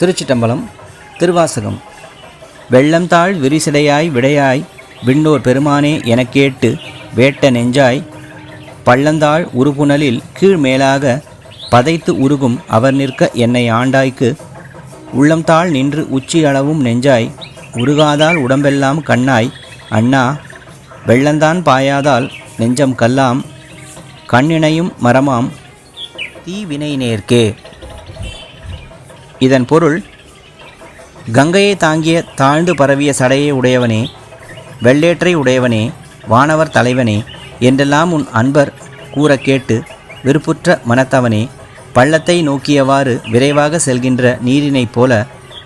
திருச்சிட்டம்பலம் திருவாசகம். வெள்ளம்தாழ் விரிசிடையாய் விடையாய் விண்ணோர் பெருமானே என கேட்டு வேட்ட நெஞ்சாய் பள்ளந்தாள் உருபுணலில் கீழ் மேலாக பதைத்து உருகும் அவர் நிற்க என்னை ஆண்டாய்க்கு உள்ளம்தாள் நின்று உச்சி அளவும் நெஞ்சாய் உருகாதால் உடம்பெல்லாம் கண்ணாய் அண்ணா வெள்ளந்தான் பாயாதால் நெஞ்சம் கல்லாம் கண்ணினையும் மரமாம் தீவினை நேர்க்கே. இதன் பொருள் கங்கையை தாங்கிய தாழ்ந்து பரவிய சடையை உடையவனே வெள்ளேற்றை உடையவனே வானவர் தலைவனே என்றெல்லாம் உன் அன்பர் கூற கேட்டு விருப்புற்ற மனத்தவனே பள்ளத்தை நோக்கியவாறு விரைவாக செல்கின்ற நீரினைப் போல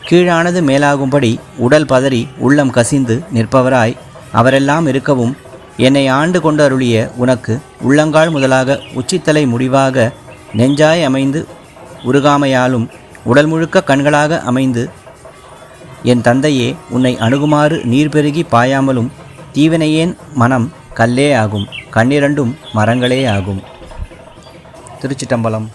கீழானது மேலாகும்படி உடல் பதறி உள்ளம் கசிந்து நிற்பவராய் அவரெல்லாம் இருக்கவும் என்னை ஆண்டு கொண்டருளிய உனக்கு உள்ளங்கால் முதலாக உச்சித்தலை முடிவாக நெஞ்சாய் அமைந்து உருகாமையாலும் உடல் முழுக்க கண்களாக அமைந்து என் தந்தையே உன்னை அணுகுமாறு நீர் பெருகி பாயாமலும் தீவினையேன் மனம் கல்லே ஆகும் கண்ணிரண்டும் மரங்களே ஆகும் திருச்சிட்டம்பலம்.